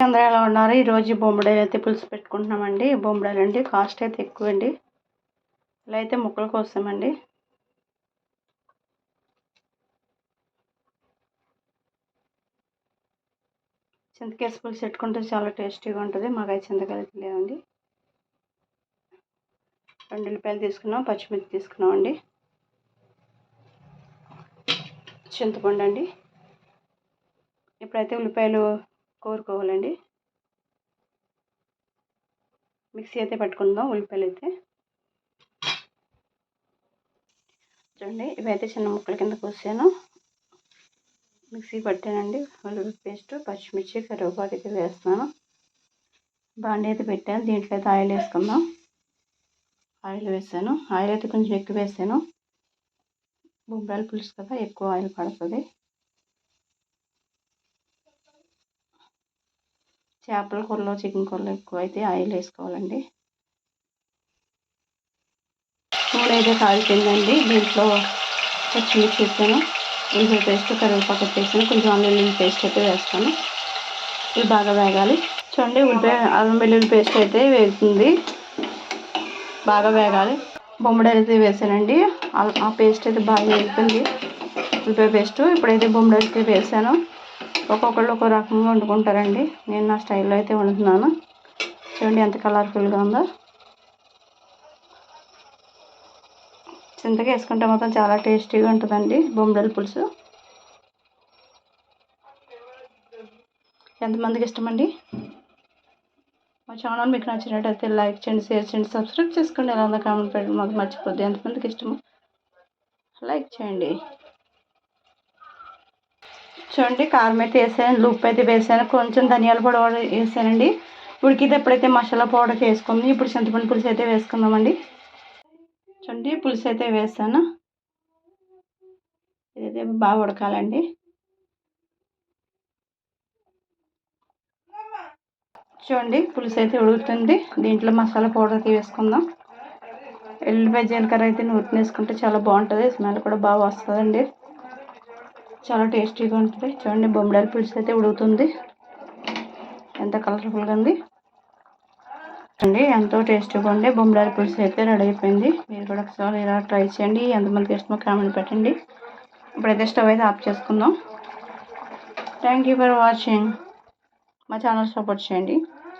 అందరూ ఎలా ఉన్నారు ఈరోజు బొమ్మడాయిలు అయితే పులుసు పెట్టుకుంటున్నామండి. బొమ్మడాయిలు అండి కాస్ట్ అయితే ఎక్కువ అండి ఇలా అయితే ముక్కలు కోసామండి చింతకేసి పులుసు పెట్టుకుంటే చాలా టేస్టీగా ఉంటుంది. మాకైతే చింతకాయలు లేవండి రెండు ఉల్లిపాయలు తీసుకున్నాం పచ్చిమిర్చి తీసుకున్నాం అండి చింతపండు అండి. ఇప్పుడైతే ఉల్లిపాయలు కోరుకోవాలండి. మిక్సీ అయితే పట్టుకుందాం ఉల్లిపాయలు అయితే. చూడండి ఇవైతే చిన్న ముక్కల కింద కోసాను. మిక్సీ పట్టానండి. ఉల్లిపాయ పేస్ట్ పచ్చిమిర్చి కరివేపాకు అయితే వేస్తున్నాను. బాండి అయితే పెట్టాను. దీంట్లో అయితే ఆయిల్ వేసుకుందాం. ఆయిల్ వేసాను. ఆయిల్ అయితే కొంచెం ఎక్కువ వేసాను. బొబ్బరాలు పులుసు కదా ఎక్కువ ఆయిల్ పడుతుంది. చేపల కూరలో చికెన్ కూరలో ఎక్కువ అయితే ఆయిల్ వేసుకోవాలండి. నూనె అయితే కాలిపోయిందండి. దీంట్లో పచ్చిమిర్చి వేస్తాను ఉల్లిపాయ పేస్ట్ కరివేపాకు వేస్తాను కొంచెం అల్లం పేస్ట్ అయితే వేస్తాను. ఇవి బాగా వేగాలి. చూడండి ఉల్లిపాయ అల్లం వెల్లుల్లి పేస్ట్ అయితే వేగుతుంది. బాగా వేగాలి. బొమ్మడి అయితే వేసానండి. ఆ పేస్ట్ అయితే బాగా వేగుతుంది. ఉల్లిపాయ పేస్ట్ ఇప్పుడైతే బొమ్మడి అయితే వేసాను. ఒక్కొక్కళ్ళు ఒక్కో రకంగా వండుకుంటారండి. నేను నా స్టైల్లో అయితే వండుతున్నాను. చూడండి ఎంత కలర్ఫుల్గా ఉందో. చింతగా వేసుకుంటే మాత్రం చాలా టేస్టీగా ఉంటుందండి బొమ్మడల పులుసు. ఎంతమందికి ఇష్టమండి? మా ఛానల్ మీకు నచ్చినట్టయితే లైక్ చేయండి షేర్ చేయండి సబ్స్క్రైబ్ చేసుకోండి. ఎలా ఉందో కామెంట్ పెట్టండి మాకు మర్చిపోద్ది. ఎంతమందికి ఇష్టమో లైక్ చేయండి. చూడండి కారం అయితే వేసాను ఉప్పు అయితే వేసాను. కొంచెం ధనియాల పొడి వేసానండి. ఉడికితే ఎప్పుడైతే మసాలా పౌడర్ వేసుకుంది ఇప్పుడు చింతపండు పులుసు అయితే వేసుకుందామండి. చూడండి పులుసు అయితే వేసాను. ఇదైతే బాగా ఉడకాలండి. చూడండి పులుసు అయితే ఉడుకుతుంది. దీంట్లో మసాలా పౌడర్ అయితే వేసుకుందాం. ఎల్లిపాయ జీలకర్ర అయితే నూరిని వేసుకుంటే చాలా బాగుంటుంది. స్మెల్ కూడా బాగా వస్తుందండి. చాలా టేస్టీగా ఉంటుంది. చూడండి బొమ్మడాల పులుసు అయితే ఉడుకుతుంది. ఎంత కలర్ఫుల్గా ఉంది. అండి ఎంతో టేస్టీగా ఉండే బొమ్మడాల పులుసు అయితే రెడీ అయిపోయింది. మీరు కూడా ఒకసారి ఇలా ట్రై చేయండి. ఎంతమంది ఇష్టమో కామెంట్ పెట్టండి. ఇప్పుడైతే స్టవ్ అయితే ఆఫ్ చేసుకుందాం. థ్యాంక్ యూ ఫర్ వాచింగ్ మా ఛానల్ సపోర్ట్ చేయండి.